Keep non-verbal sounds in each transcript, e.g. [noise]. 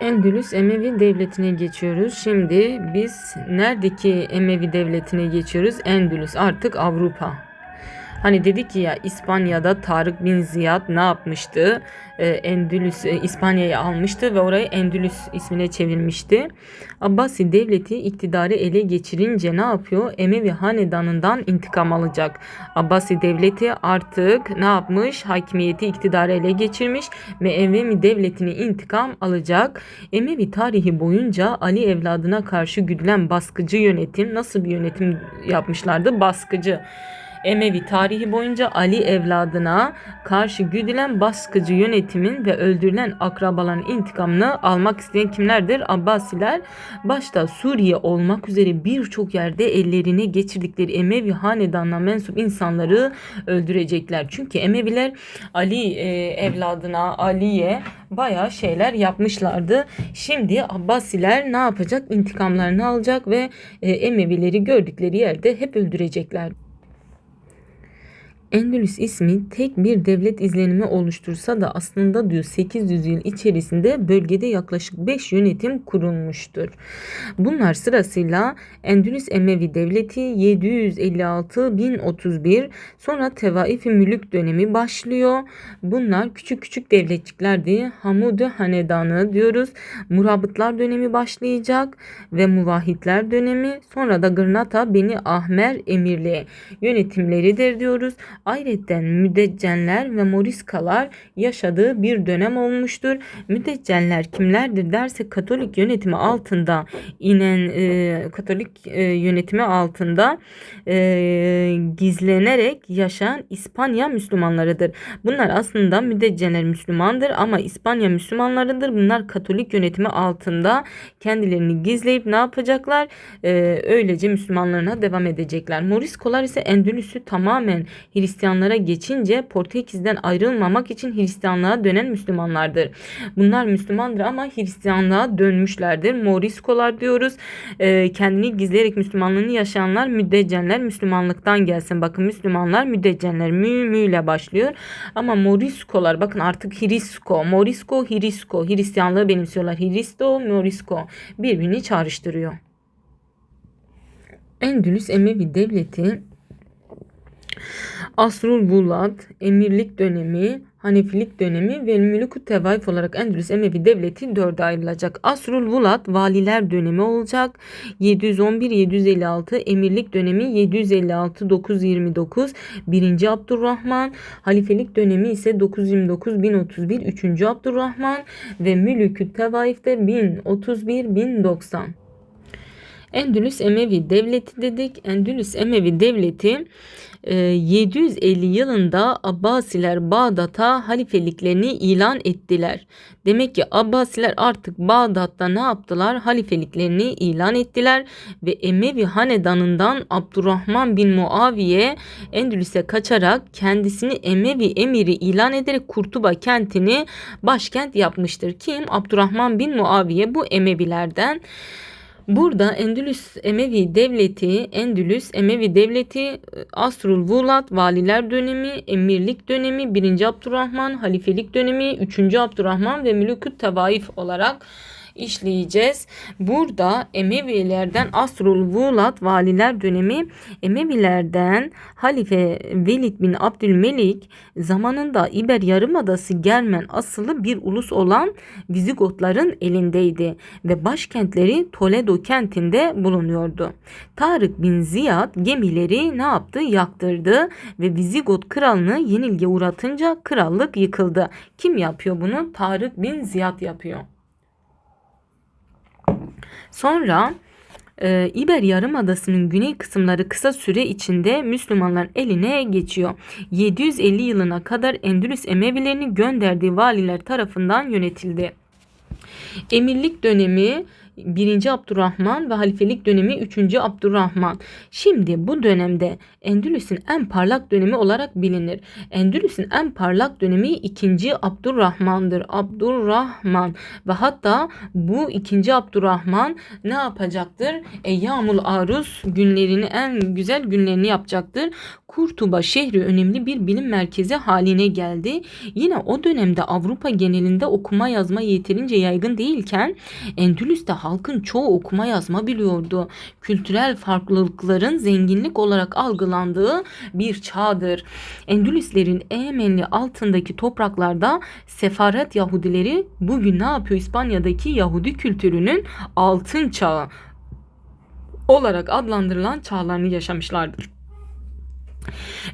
Endülüs Emevi Devleti'ne geçiyoruz. Şimdi biz neredeki Emevi Devleti'ne geçiyoruz? Endülüs artık Avrupa. Hani dedik ya İspanya'da Tarık bin Ziyad ne yapmıştı? Ee, Endülüs e, İspanya'yı almıştı ve orayı Endülüs ismine çevirmişti. Abbasi devleti iktidarı ele geçirince ne yapıyor? Emevi hanedanından intikam alacak. Abbasi devleti artık ne yapmış? Hakimiyeti iktidarı ele geçirmiş ve Emevi devletini intikam alacak. Emevi tarihi boyunca Ali evladına karşı güdülen baskıcı yönetim nasıl bir yönetim yapmışlardı? Baskıcı. Emevi tarihi boyunca Ali evladına karşı güdülen baskıcı yönetimin ve öldürülen akrabaların intikamını almak isteyen kimlerdir? Abbasiler başta Suriye olmak üzere birçok yerde ellerine geçirdikleri Emevi hanedanına mensup insanları öldürecekler. Çünkü Emeviler Ali e, evladına, Ali'ye bayağı şeyler yapmışlardı. Şimdi Abbasiler ne yapacak? İntikamlarını alacak ve e, Emevileri gördükleri yerde hep öldürecekler. Endülüs ismi tek bir devlet izlenimi oluştursa da aslında diyor 800 yıl içerisinde bölgede yaklaşık 5 yönetim kurulmuştur. Bunlar sırasıyla Endülüs Emevi Devleti 756-1031 sonra Tevaif-i Mülük dönemi başlıyor. Bunlar küçük küçük devletçiklerdi. Hamudu Hanedanı diyoruz. Murabıtlar dönemi başlayacak ve Muvahitler dönemi sonra da Gırnata Beni Ahmer Emirliği yönetimleridir diyoruz. Ayrıca müdeccenler ve moriskalar yaşadığı bir dönem olmuştur. Müdeccenler kimlerdir derse Katolik yönetimi altında inen e, Katolik e, yönetimi altında e, gizlenerek yaşayan İspanya Müslümanlarıdır. Bunlar aslında müdeccenler Müslümandır ama İspanya Müslümanlarıdır. Bunlar Katolik yönetimi altında kendilerini gizleyip ne yapacaklar? E, öylece Müslümanlarına devam edecekler. Moriskolar ise Endülüs'ü tamamen Hristiyanlara geçince Portekiz'den ayrılmamak için Hristiyanlığa dönen Müslümanlardır. Bunlar Müslümandır ama Hristiyanlığa dönmüşlerdir. Moriskolar diyoruz. E, kendini gizleyerek Müslümanlığını yaşayanlar müddetcenler Müslümanlıktan gelsin. Bakın Müslümanlar müddetcenler mü mü ile başlıyor. Ama Moriskolar bakın artık Hrisko, Morisko, Hrisko. Hristiyanlığı benimsiyorlar. Hristo, Morisko birbirini çağrıştırıyor. Endülüs Emevi Devleti Asrul Bulat, Emirlik dönemi, Hanefilik dönemi ve Mülükü Tevaif olarak Endülüs Emevi Devleti dörde ayrılacak. Asrul Bulat valiler dönemi olacak. 711-756 Emirlik dönemi 756-929 1. Abdurrahman. Halifelik dönemi ise 929-1031 3. Abdurrahman ve Mülükü Tevaif'te 1031-1090. Endülüs Emevi Devleti dedik. Endülüs Emevi Devleti 750 e, yılında Abbasiler Bağdat'a halifeliklerini ilan ettiler. Demek ki Abbasiler artık Bağdat'ta ne yaptılar? Halifeliklerini ilan ettiler ve Emevi hanedanından Abdurrahman bin Muaviye Endülüs'e kaçarak kendisini Emevi emiri ilan ederek Kurtuba kentini başkent yapmıştır. Kim? Abdurrahman bin Muaviye bu Emevilerden. Burada Endülüs Emevi Devleti, Endülüs Emevi Devleti, Asrul Vulat, Valiler dönemi, Emirlik dönemi, 1. Abdurrahman, Halifelik dönemi, 3. Abdurrahman ve Mülüküt Tevaif olarak işleyeceğiz. Burada Emevilerden Asrul Vulat valiler dönemi Emevilerden Halife Velid bin Abdülmelik zamanında İber Yarımadası Germen asılı bir ulus olan Vizigotların elindeydi ve başkentleri Toledo kentinde bulunuyordu. Tarık bin Ziyad gemileri ne yaptı? Yaktırdı ve Vizigot kralını yenilgi uğratınca krallık yıkıldı. Kim yapıyor bunu? Tarık bin Ziyad yapıyor. Sonra e, İber Yarımadası'nın güney kısımları kısa süre içinde Müslümanların eline geçiyor. 750 yılına kadar Endülüs Emevilerini gönderdiği valiler tarafından yönetildi. Emirlik dönemi 1. Abdurrahman ve halifelik dönemi 3. Abdurrahman. Şimdi bu dönemde Endülüs'ün en parlak dönemi olarak bilinir. Endülüs'ün en parlak dönemi 2. Abdurrahman'dır. Abdurrahman ve hatta bu 2. Abdurrahman ne yapacaktır? Eyyamul Arus günlerini en güzel günlerini yapacaktır. Kurtuba şehri önemli bir bilim merkezi haline geldi. Yine o dönemde Avrupa genelinde okuma yazma yeterince yaygın değilken Endülüs'te halkın çoğu okuma yazma biliyordu. Kültürel farklılıkların zenginlik olarak algılandığı bir çağdır. Endülüslerin Emenli altındaki topraklarda sefaret Yahudileri bugün ne yapıyor İspanya'daki Yahudi kültürünün altın çağı olarak adlandırılan çağlarını yaşamışlardır.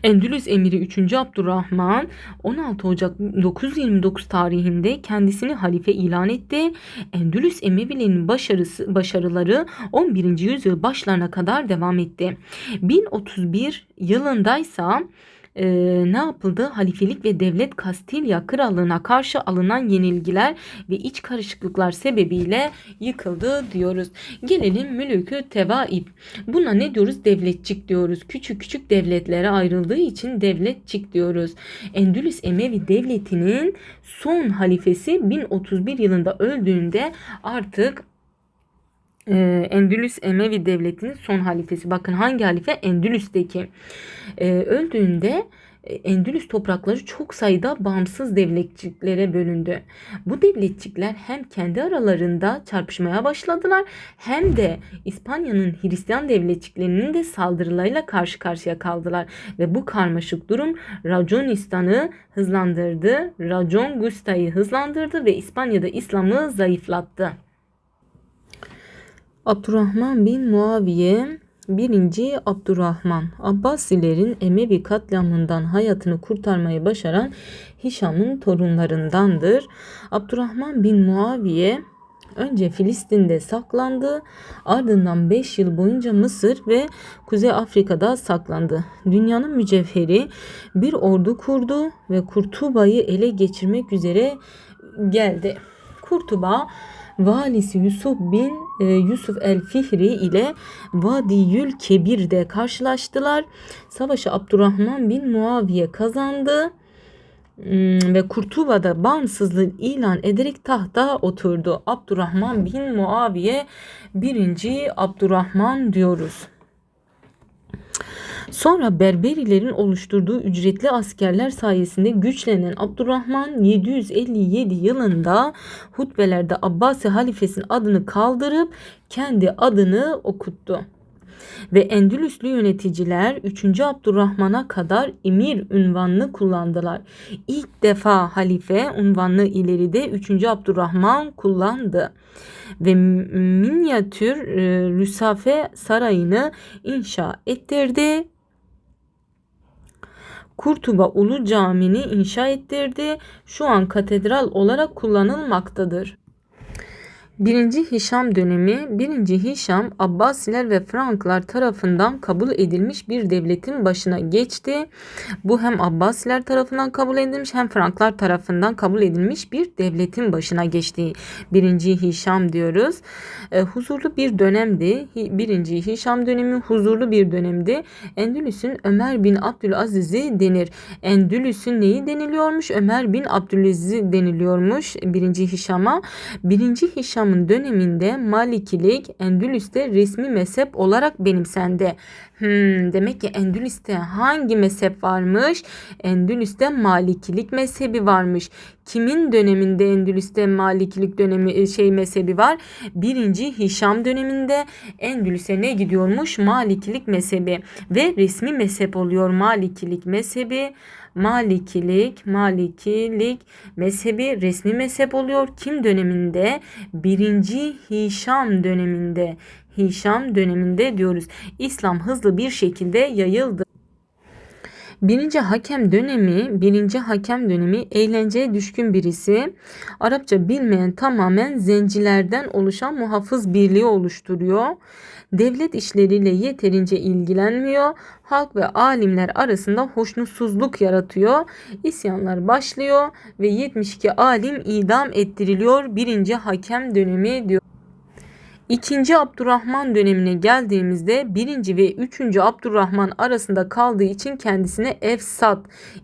Endülüs emiri 3. Abdurrahman 16 Ocak 929 tarihinde kendisini halife ilan etti. Endülüs Emevilerinin başarısı, başarıları 11. yüzyıl başlarına kadar devam etti. 1031 yılındaysa e, ne yapıldı? Halifelik ve devlet Kastilya krallığına karşı alınan yenilgiler ve iç karışıklıklar sebebiyle yıkıldı diyoruz. Gelelim Mülükü Tevaib. Buna ne diyoruz? Devletçik diyoruz. Küçük küçük devletlere ayrıldığı için devletçik diyoruz. Endülüs Emevi Devleti'nin son halifesi 1031 yılında öldüğünde artık ee, Endülüs Emevi Devleti'nin son halifesi. Bakın hangi halife? Endülüs'teki. Ee, öldüğünde e, Endülüs toprakları çok sayıda bağımsız devletçiklere bölündü. Bu devletçikler hem kendi aralarında çarpışmaya başladılar hem de İspanya'nın Hristiyan devletçiklerinin de saldırılarıyla karşı karşıya kaldılar. Ve bu karmaşık durum Raconistan'ı hızlandırdı, Racon Gusta'yı hızlandırdı ve İspanya'da İslam'ı zayıflattı. Abdurrahman bin Muaviye 1. Abdurrahman Abbasilerin Emevi katliamından hayatını kurtarmayı başaran Hişam'ın torunlarındandır. Abdurrahman bin Muaviye önce Filistin'de saklandı, ardından 5 yıl boyunca Mısır ve Kuzey Afrika'da saklandı. Dünyanın mücevheri bir ordu kurdu ve Kurtuba'yı ele geçirmek üzere geldi. Kurtuba valisi Yusuf bin e, Yusuf el Fihri ile Vadiyül Kebir'de karşılaştılar. Savaşı Abdurrahman bin Muaviye kazandı hmm, ve Kurtuba'da bağımsızlığı ilan ederek tahta oturdu. Abdurrahman bin Muaviye birinci Abdurrahman diyoruz. Sonra Berberilerin oluşturduğu ücretli askerler sayesinde güçlenen Abdurrahman 757 yılında hutbelerde Abbasi halifesinin adını kaldırıp kendi adını okuttu. Ve Endülüslü yöneticiler 3. Abdurrahman'a kadar emir ünvanını kullandılar. İlk defa halife unvanını ileride 3. Abdurrahman kullandı ve minyatür e, Rüsafe sarayını inşa ettirdi Kurtuba Ulu Camii'ni inşa ettirdi. Şu an katedral olarak kullanılmaktadır. Birinci Hişam dönemi, Birinci Hişam Abbasiler ve Franklar tarafından kabul edilmiş bir devletin başına geçti. Bu hem Abbasiler tarafından kabul edilmiş hem Franklar tarafından kabul edilmiş bir devletin başına geçti. Birinci Hişam diyoruz. E, huzurlu bir dönemdi. Birinci Hişam dönemi huzurlu bir dönemdi. Endülüs'ün Ömer bin Abdülaziz'i denir. Endülüs'ün neyi deniliyormuş? Ömer bin Abdülaziz'i deniliyormuş birinci Hişam'a. Birinci Hişam İslam'ın döneminde Malikilik Endülüs'te resmi mezhep olarak benimsendi. Hmm, demek ki Endülüs'te hangi mezhep varmış? Endülüs'te Malikilik mezhebi varmış. Kimin döneminde Endülüs'te Malikilik dönemi e, şey mezhebi var? Birinci Hişam döneminde Endülüs'e ne gidiyormuş? Malikilik mezhebi ve resmi mezhep oluyor Malikilik mezhebi. Malikilik, Malikilik mezhebi resmi mezhep oluyor. Kim döneminde? Birinci Hişam döneminde. Hişam döneminde diyoruz. İslam hızlı bir şekilde yayıldı. Birinci hakem dönemi, birinci hakem dönemi eğlenceye düşkün birisi. Arapça bilmeyen tamamen zencilerden oluşan muhafız birliği oluşturuyor. Devlet işleriyle yeterince ilgilenmiyor. Halk ve alimler arasında hoşnutsuzluk yaratıyor. İsyanlar başlıyor ve 72 alim idam ettiriliyor. Birinci hakem dönemi diyor. İkinci Abdurrahman dönemine geldiğimizde birinci ve üçüncü Abdurrahman arasında kaldığı için kendisine Efsat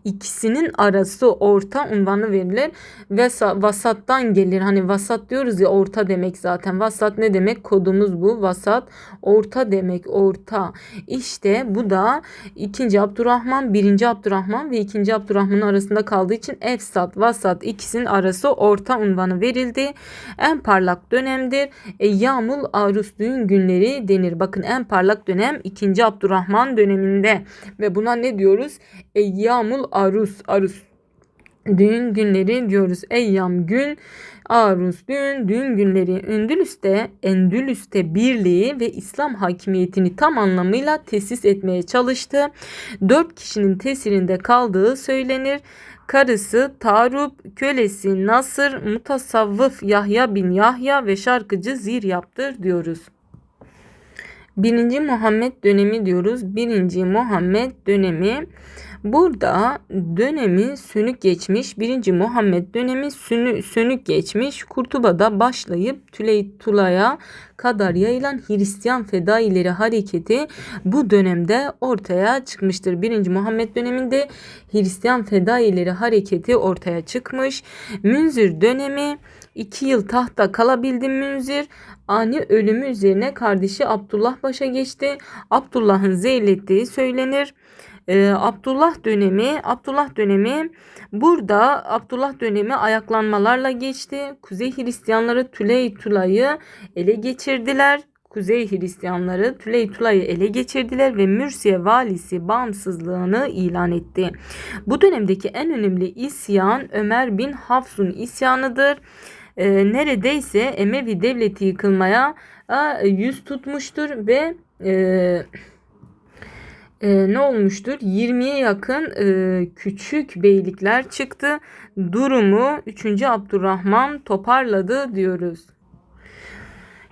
ikisinin arası orta unvanı verilir. Ve vasattan gelir. Hani vasat diyoruz ya orta demek zaten. Vasat ne demek? Kodumuz bu. Vasat orta demek. Orta. İşte bu da ikinci Abdurrahman, birinci Abdurrahman ve ikinci Abdurrahman arasında kaldığı için Efsat, Vasat ikisinin arası orta unvanı verildi. En parlak dönemdir. Eyyam Yağmul Arus düğün günleri denir. Bakın en parlak dönem 2. Abdurrahman döneminde ve buna ne diyoruz? Eyyamul Arus. Arus düğün günleri diyoruz. Eyyam gün, Arus düğün, günleri Endülüs'te, Endülüs'te birliği ve İslam hakimiyetini tam anlamıyla tesis etmeye çalıştı. Dört kişinin tesirinde kaldığı söylenir karısı Tarub, kölesi Nasır, mutasavvıf Yahya bin Yahya ve şarkıcı Zir yaptır diyoruz. Birinci Muhammed dönemi diyoruz. Birinci Muhammed dönemi Burada dönemi sönük geçmiş. Birinci Muhammed dönemi sönü, sönük geçmiş. Kurtuba'da başlayıp Tüleytula'ya kadar yayılan Hristiyan fedaileri hareketi bu dönemde ortaya çıkmıştır. Birinci Muhammed döneminde Hristiyan fedaileri hareketi ortaya çıkmış. Münzir dönemi 2 yıl tahta kalabildi Münzir. Ani ölümü üzerine kardeşi Abdullah başa geçti. Abdullah'ın zehirlettiği söylenir e, Abdullah dönemi Abdullah dönemi burada Abdullah dönemi ayaklanmalarla geçti. Kuzey Hristiyanları Tüley Tula'yı ele geçirdiler. Kuzey Hristiyanları Tüley Tula'yı ele geçirdiler ve Mürsiye valisi bağımsızlığını ilan etti. Bu dönemdeki en önemli isyan Ömer bin Hafsun isyanıdır. E, neredeyse Emevi devleti yıkılmaya a, yüz tutmuştur ve e, e, ne olmuştur? 20'ye yakın e, küçük beylikler çıktı. Durumu 3. Abdurrahman toparladı diyoruz.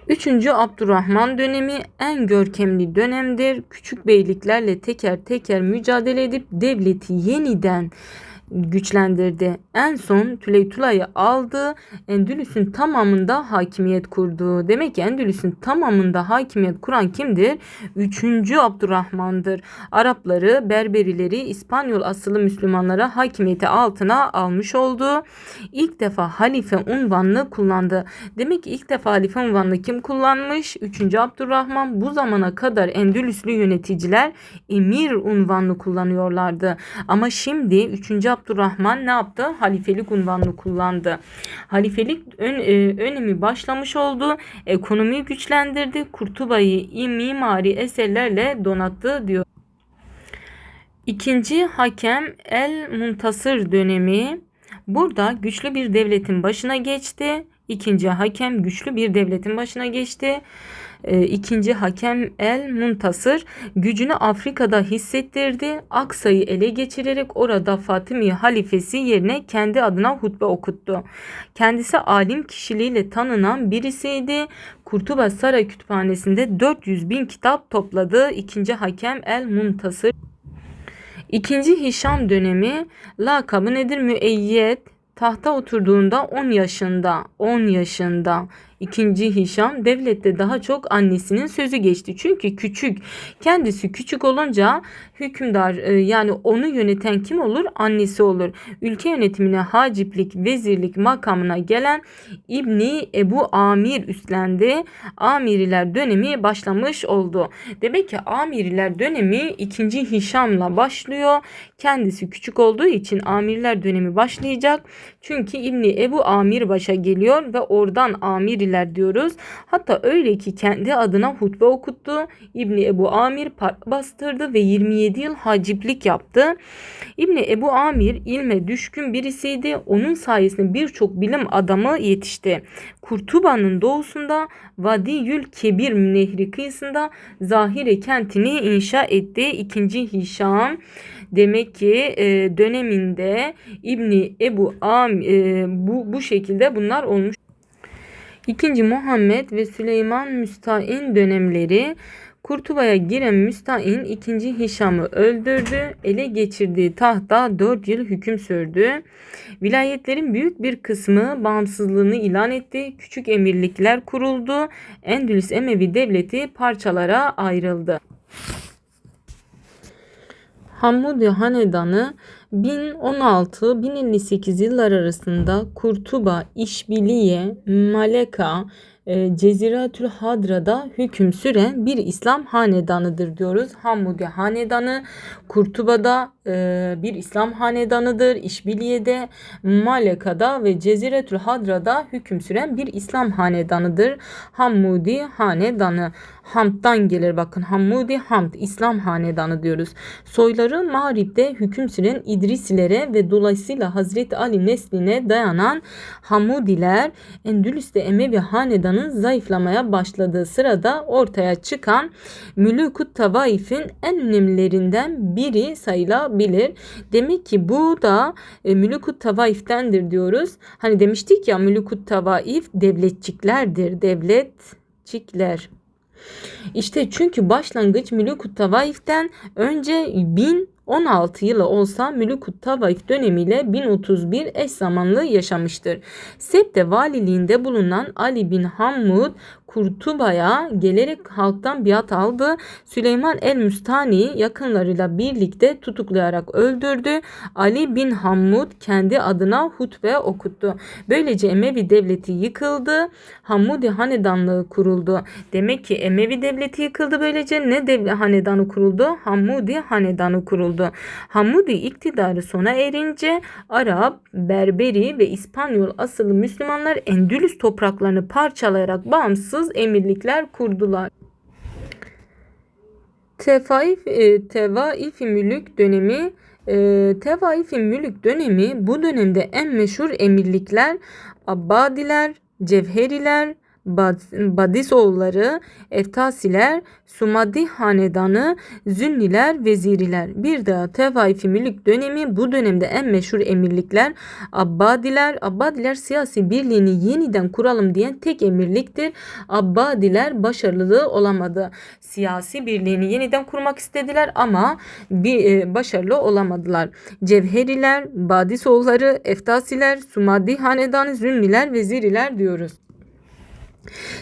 3. Abdurrahman dönemi en görkemli dönemdir. Küçük beyliklerle teker teker mücadele edip devleti yeniden güçlendirdi. En son Tüleytula'yı aldı. Endülüs'ün tamamında hakimiyet kurdu. Demek ki Endülüs'ün tamamında hakimiyet kuran kimdir? Üçüncü Abdurrahman'dır. Arapları, Berberileri, İspanyol asıllı Müslümanlara hakimiyeti altına almış oldu. İlk defa halife unvanını kullandı. Demek ki ilk defa halife unvanını kim kullanmış? Üçüncü Abdurrahman. Bu zamana kadar Endülüslü yöneticiler emir unvanını kullanıyorlardı. Ama şimdi üçüncü Abdurrahman ne yaptı? Halifelik unvanını kullandı. Halifelik ön, e, önemi başlamış oldu. Ekonomiyi güçlendirdi. Kurtuba'yı mimari eserlerle donattı diyor. İkinci hakem El Muntasır dönemi burada güçlü bir devletin başına geçti. İkinci hakem güçlü bir devletin başına geçti ikinci hakem El Muntasır gücünü Afrika'da hissettirdi. Aksa'yı ele geçirerek orada Fatimi halifesi yerine kendi adına hutbe okuttu. Kendisi alim kişiliğiyle tanınan birisiydi. Kurtuba Saray Kütüphanesi'nde 400 bin kitap topladı. İkinci hakem El Muntasır. İkinci Hişam dönemi lakabı nedir? Müeyyet. Tahta oturduğunda 10 yaşında, 10 yaşında İkinci Hişam devlette daha çok annesinin sözü geçti. Çünkü küçük kendisi küçük olunca hükümdar e, yani onu yöneten kim olur? Annesi olur. Ülke yönetimine haciplik, vezirlik makamına gelen İbni Ebu Amir üstlendi. Amiriler dönemi başlamış oldu. Demek ki Amiriler dönemi ikinci Hişam'la başlıyor. Kendisi küçük olduğu için Amirler dönemi başlayacak. Çünkü İbni Ebu Amir başa geliyor ve oradan Amir Emeviler diyoruz. Hatta öyle ki kendi adına hutbe okuttu. İbni Ebu Amir bastırdı ve 27 yıl haciplik yaptı. İbni Ebu Amir ilme düşkün birisiydi. Onun sayesinde birçok bilim adamı yetişti. Kurtuba'nın doğusunda Vadiyül Kebir nehri kıyısında Zahire kentini inşa etti. İkinci Hişam demek ki e, döneminde İbni Ebu Am e, bu bu şekilde bunlar olmuş. İkinci Muhammed ve Süleyman Müstahin dönemleri Kurtuba'ya giren Müstahin 2. Hişam'ı öldürdü. Ele geçirdiği tahta 4 yıl hüküm sürdü. Vilayetlerin büyük bir kısmı bağımsızlığını ilan etti. Küçük emirlikler kuruldu. Endülüs Emevi devleti parçalara ayrıldı. Hammudi Hanedanı 1016-1058 yıllar arasında Kurtuba, İşbiliye, Maleka, e, Ceziratül Hadra'da hüküm süren bir İslam hanedanıdır diyoruz. Hammudi Hanedanı Kurtuba'da e, bir İslam hanedanıdır. İşbiliye'de, Maleka'da ve Ceziretül Hadra'da hüküm süren bir İslam hanedanıdır. Hammudi Hanedanı. Hamd'dan gelir bakın. Hammudi Hamd İslam hanedanı diyoruz. Soyları Mağrib'de hüküm süren İdrisilere ve dolayısıyla Hazreti Ali nesline dayanan Hamudiler Endülüs'te Emevi hanedanın zayıflamaya başladığı sırada ortaya çıkan Mülükut Tavaif'in en önemlilerinden biri sayılabilir. Demek ki bu da e, Mülükut Tavaif'tendir diyoruz. Hani demiştik ya Mülükut Tavaif devletçiklerdir. Devletçikler. İşte çünkü başlangıç Mülükut Tavaif'ten önce 1016 yılı olsa Mülükut Tavaif dönemiyle 1031 eş zamanlı yaşamıştır. Septe valiliğinde bulunan Ali bin Hammud Kurtuba'ya gelerek halktan biat aldı. Süleyman el-Müstani yakınlarıyla birlikte tutuklayarak öldürdü. Ali bin Hammud kendi adına hutbe okuttu. Böylece Emevi devleti yıkıldı. Hammudi hanedanlığı kuruldu. Demek ki Emevi devleti yıkıldı böylece ne devlet hanedanı kuruldu? Hammudi hanedanı kuruldu. Hammudi iktidarı sona erince Arap, Berberi ve İspanyol asıllı Müslümanlar Endülüs topraklarını parçalayarak bağımsız emirlikler kurdular. Tefaif, e, Tevaif-i Mülük dönemi e, Tevaif-i Mülük dönemi bu dönemde en meşhur emirlikler Abbadiler, Cevheriler, Badisoğulları, Eftasiler, Sumadi Hanedanı, Zünniler, Veziriler. Bir daha Tevaifi Mülük dönemi bu dönemde en meşhur emirlikler Abbadiler. Abbadiler siyasi birliğini yeniden kuralım diyen tek emirliktir. Abbadiler başarılı olamadı. Siyasi birliğini yeniden kurmak istediler ama bir e, başarılı olamadılar. Cevheriler, Badisoğulları, Eftasiler, Sumadi Hanedanı, Zünniler, Veziriler diyoruz.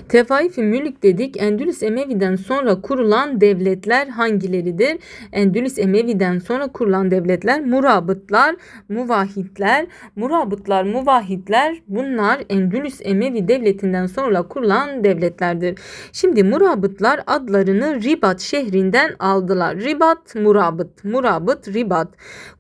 Tefaif-i Mülk dedik. Endülüs Emevi'den sonra kurulan devletler hangileridir? Endülüs Emevi'den sonra kurulan devletler Murabıtlar, Muvahitler. Murabıtlar, Muvahitler bunlar Endülüs Emevi devletinden sonra kurulan devletlerdir. Şimdi Murabıtlar adlarını Ribat şehrinden aldılar. Ribat, Murabıt, Murabıt, Ribat.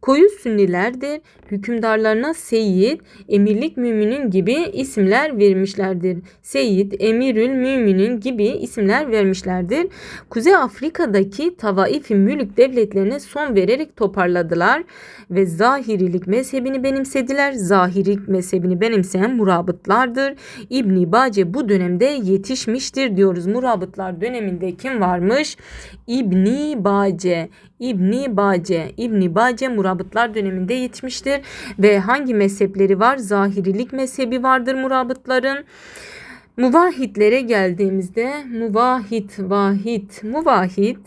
Koyu Sünnilerdir. Hükümdarlarına Seyyid, Emirlik Müminin gibi isimler vermişlerdir. Seyyid, Emirül Müminin gibi isimler vermişlerdir. Kuzey Afrika'daki Tavaif-i Mülük devletlerine son vererek toparladılar ve Zahirilik mezhebini benimsediler. Zahirilik mezhebini benimseyen Murabıtlardır. İbn Bace bu dönemde yetişmiştir diyoruz. Murabıtlar döneminde kim varmış? İbni Bace. İbni Bace. İbni Bace Murabıtlar döneminde yetişmiştir ve hangi mezhepleri var? Zahirilik mezhebi vardır Murabıtların. Muvahitlere geldiğimizde muvahit, vahit, muvahit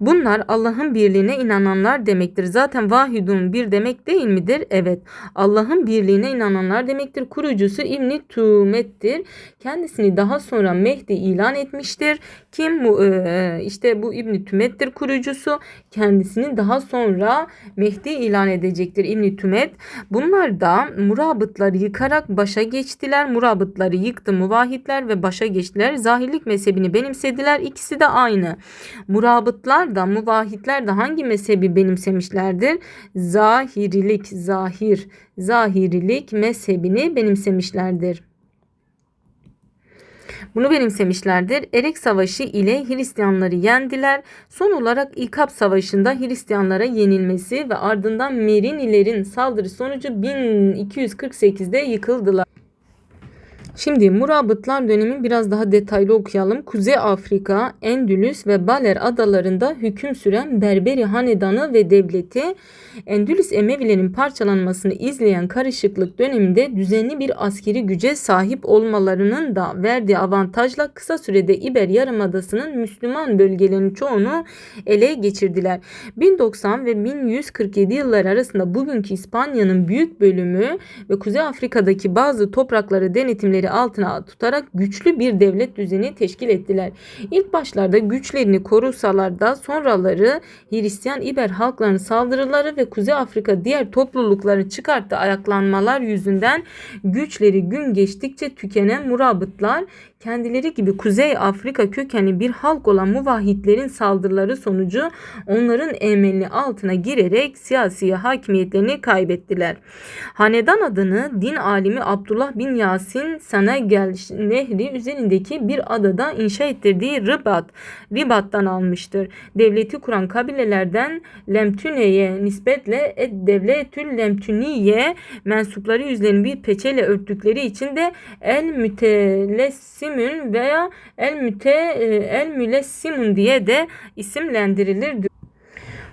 Bunlar Allah'ın birliğine inananlar demektir. Zaten vahidun bir demek değil midir? Evet. Allah'ın birliğine inananlar demektir. Kurucusu İbn Tumet'tir. Kendisini daha sonra Mehdi ilan etmiştir. Kim bu? Ee, işte bu İbn Tümet'tir kurucusu. Kendisini daha sonra Mehdi ilan edecektir İbn Tümet. Bunlar da murabıtları yıkarak başa geçtiler. Murabıtları yıktı muvahitler ve başa geçtiler. Zahirlik mezhebini benimsediler. İkisi de aynı. Murabıtlar da muvahitler de hangi mezhebi benimsemişlerdir? Zahirilik, zahir, zahirilik mezhebini benimsemişlerdir. Bunu benimsemişlerdir. Erek Savaşı ile Hristiyanları yendiler. Son olarak İkap Savaşı'nda Hristiyanlara yenilmesi ve ardından Merinilerin saldırı sonucu 1248'de yıkıldılar. Şimdi Murabıtlar dönemi biraz daha detaylı okuyalım. Kuzey Afrika, Endülüs ve Baler adalarında hüküm süren Berberi hanedanı ve devleti Endülüs Emevilerin parçalanmasını izleyen karışıklık döneminde düzenli bir askeri güce sahip olmalarının da verdiği avantajla kısa sürede İber Yarımadası'nın Müslüman bölgelerinin çoğunu ele geçirdiler. 1090 ve 1147 yıllar arasında bugünkü İspanya'nın büyük bölümü ve Kuzey Afrika'daki bazı toprakları denetimleri altına tutarak güçlü bir devlet düzeni teşkil ettiler. İlk başlarda güçlerini korusalar da sonraları Hristiyan İber halklarının saldırıları ve Kuzey Afrika diğer toplulukları çıkarttığı ayaklanmalar yüzünden güçleri gün geçtikçe tükenen murabıtlar kendileri gibi Kuzey Afrika kökenli bir halk olan muvahhidlerin saldırıları sonucu onların emelli altına girerek siyasi hakimiyetlerini kaybettiler. Hanedan adını din alimi Abdullah bin Yasin Senegel Nehri üzerindeki bir adada inşa ettirdiği Ribat, Ribat'tan almıştır. Devleti kuran kabilelerden Lemtüne'ye nispetle Devletül Lemtüniye mensupları yüzlerini bir peçeyle örttükleri için de El Mütelessim Müslümün veya el müte e, el mülessimun diye de isimlendirilir.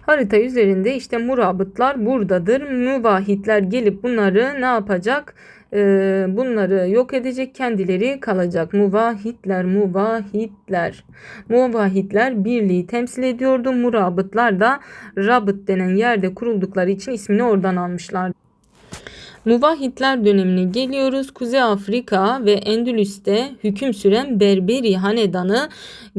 Harita üzerinde işte murabıtlar buradadır. Müvahitler gelip bunları ne yapacak? Ee, bunları yok edecek kendileri kalacak. Muvahitler, muvahitler. Muvahitler birliği temsil ediyordu. Murabıtlar da Rabıt denen yerde kuruldukları için ismini oradan almışlar. Muvahhidler dönemine geliyoruz. Kuzey Afrika ve Endülüs'te hüküm süren Berberi hanedanı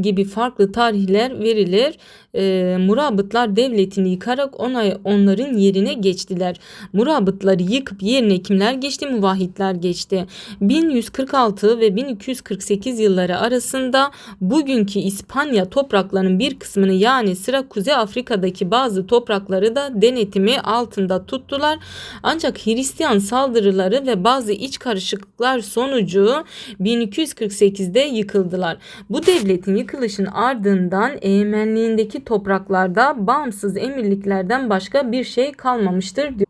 gibi farklı tarihler verilir. E, Murabıtlar devletini yıkarak onay, onların yerine geçtiler. Murabıtları yıkıp yerine kimler geçti? Muvahhidler geçti. 1146 ve 1248 yılları arasında bugünkü İspanya topraklarının bir kısmını yani sıra Kuzey Afrika'daki bazı toprakları da denetimi altında tuttular. Ancak Hristiyan İran saldırıları ve bazı iç karışıklıklar sonucu 1248'de yıkıldılar. Bu devletin yıkılışın ardından egemenliğindeki topraklarda bağımsız emirliklerden başka bir şey kalmamıştır diyor.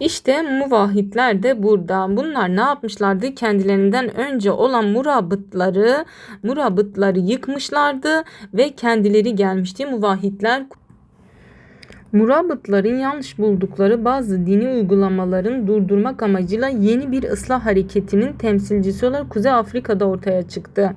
İşte muvahhidler de burada. Bunlar ne yapmışlardı? Kendilerinden önce olan murabıtları, murabıtları yıkmışlardı ve kendileri gelmişti. Muvahhidler Murabıtların yanlış buldukları bazı dini uygulamaların durdurmak amacıyla yeni bir ıslah hareketinin temsilcisi olarak Kuzey Afrika'da ortaya çıktı.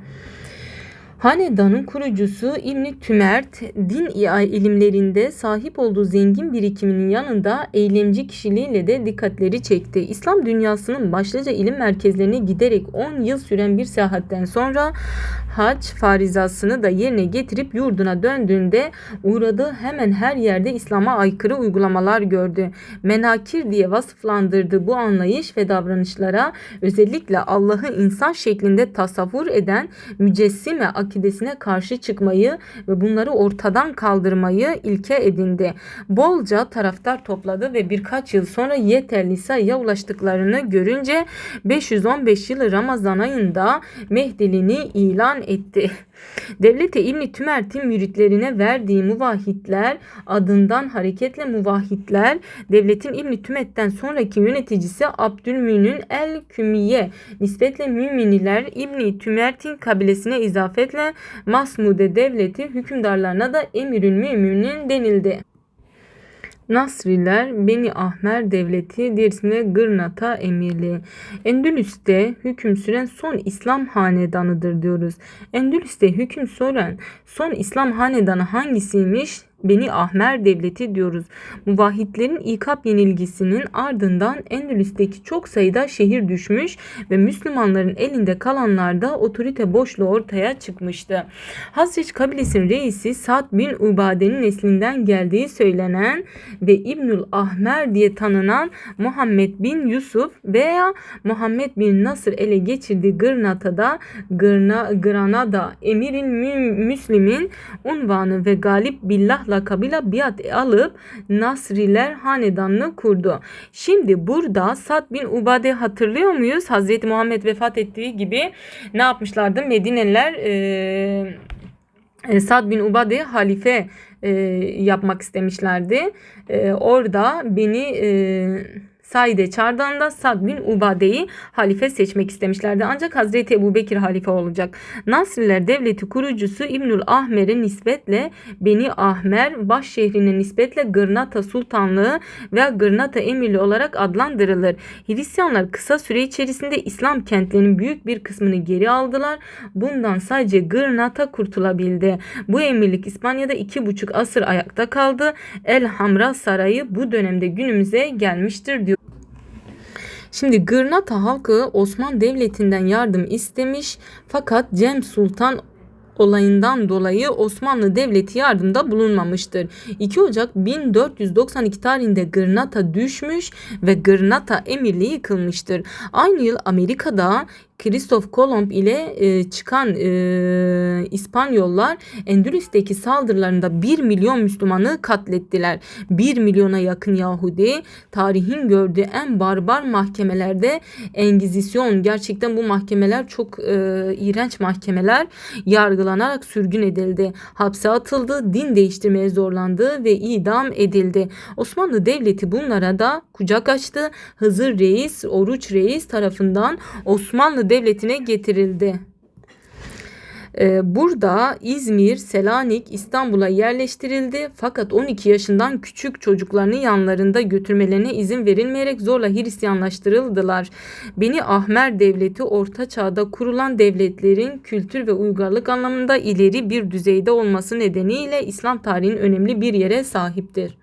Hanedanın kurucusu İbn Tümert din ilimlerinde sahip olduğu zengin birikiminin yanında eylemci kişiliğiyle de dikkatleri çekti. İslam dünyasının başlıca ilim merkezlerine giderek 10 yıl süren bir seyahatten sonra hac farizasını da yerine getirip yurduna döndüğünde uğradığı hemen her yerde İslam'a aykırı uygulamalar gördü. Menakir diye vasıflandırdığı bu anlayış ve davranışlara özellikle Allah'ı insan şeklinde tasavvur eden mücessime akidesine karşı çıkmayı ve bunları ortadan kaldırmayı ilke edindi. Bolca taraftar topladı ve birkaç yıl sonra yeterli sayıya ulaştıklarını görünce 515 yılı Ramazan ayında Mehdiliğini ilan etti. [laughs] Devlete İbni Tümert'in müritlerine verdiği muvahhidler adından hareketle muvahhidler devletin İbni Tümet'ten sonraki yöneticisi Abdülmün'ün El Kümiye nispetle Müminiler İbni Tümert'in kabilesine izafetle Masmude devleti hükümdarlarına da Emirül Müminin denildi. Nasriler Beni Ahmer Devleti diğer ismiyle Gırnata Emirliği. Endülüs'te hüküm süren son İslam hanedanıdır diyoruz. Endülüs'te hüküm süren son İslam hanedanı hangisiymiş? Beni Ahmer Devleti diyoruz. Muvahhidlerin İkap yenilgisinin ardından Endülüs'teki çok sayıda şehir düşmüş ve Müslümanların elinde kalanlarda otorite boşluğu ortaya çıkmıştı. Hazreç kabilesinin reisi Sa'd bin Ubade'nin neslinden geldiği söylenen ve İbnül Ahmer diye tanınan Muhammed bin Yusuf veya Muhammed bin Nasır ele geçirdiği Gırnata'da Gırna, Granada Emirin Müslim'in unvanı ve Galip Billah lakabıyla biat alıp Nasriler hanedanını kurdu. Şimdi burada Sad bin Ubade hatırlıyor muyuz? Hazreti Muhammed vefat ettiği gibi ne yapmışlardı? Medineliler e, Sad bin Ubade halife e, yapmak istemişlerdi. E, orada beni e, Saide Çardağ'ında Sad bin Ubade'yi halife seçmek istemişlerdi. Ancak Hazreti Ebu Bekir halife olacak. Nasriler devleti kurucusu İbnül Ahmer'e nispetle Beni Ahmer, baş şehrine nispetle Gırnata Sultanlığı veya Gırnata Emirliği olarak adlandırılır. Hristiyanlar kısa süre içerisinde İslam kentlerinin büyük bir kısmını geri aldılar. Bundan sadece Gırnata kurtulabildi. Bu emirlik İspanya'da iki buçuk asır ayakta kaldı. El Hamra Sarayı bu dönemde günümüze gelmiştir diyor. Şimdi Gırnata halkı Osman Devleti'nden yardım istemiş fakat Cem Sultan olayından dolayı Osmanlı Devleti yardımda bulunmamıştır. 2 Ocak 1492 tarihinde Gırnata düşmüş ve Gırnata Emirliği yıkılmıştır. Aynı yıl Amerika'da Kristof Kolomb ile e, çıkan e, İspanyollar Endülüs'teki saldırılarında 1 milyon Müslümanı katlettiler. 1 milyona yakın Yahudi tarihin gördüğü en barbar mahkemelerde Engizisyon gerçekten bu mahkemeler çok e, iğrenç mahkemeler yargılanarak sürgün edildi. Hapse atıldı, din değiştirmeye zorlandı ve idam edildi. Osmanlı Devleti bunlara da kucak açtı. Hızır Reis, Oruç Reis tarafından Osmanlı Devleti'ne getirildi. Ee, Burada İzmir, Selanik, İstanbul'a yerleştirildi fakat 12 yaşından küçük çocuklarını yanlarında götürmelerine izin verilmeyerek zorla Hristiyanlaştırıldılar. Beni Ahmer Devleti Orta Çağ'da kurulan devletlerin kültür ve uygarlık anlamında ileri bir düzeyde olması nedeniyle İslam tarihinin önemli bir yere sahiptir.